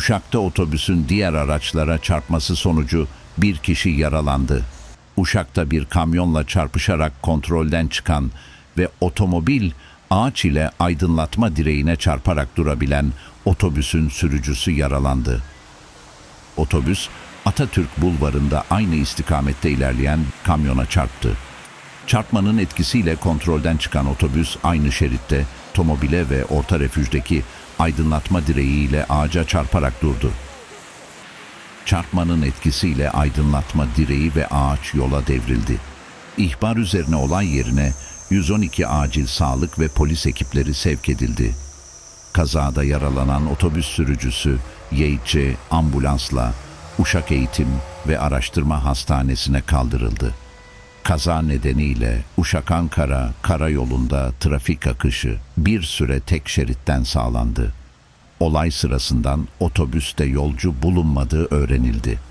Uşak'ta otobüsün diğer araçlara çarpması sonucu bir kişi yaralandı. Uşak'ta bir kamyonla çarpışarak kontrolden çıkan ve otomobil ağaç ile aydınlatma direğine çarparak durabilen otobüsün sürücüsü yaralandı. Otobüs Atatürk Bulvarı'nda aynı istikamette ilerleyen kamyona çarptı. Çarpmanın etkisiyle kontrolden çıkan otobüs aynı şeritte tomobile ve orta refüjdeki aydınlatma direğiyle ağaca çarparak durdu. Çarpmanın etkisiyle aydınlatma direği ve ağaç yola devrildi. İhbar üzerine olay yerine 112 acil sağlık ve polis ekipleri sevk edildi. Kazada yaralanan otobüs sürücüsü YC ambulansla Uşak Eğitim ve Araştırma Hastanesi'ne kaldırıldı. Kaza nedeniyle Uşak-Ankara karayolunda trafik akışı bir süre tek şeritten sağlandı. Olay sırasından otobüste yolcu bulunmadığı öğrenildi.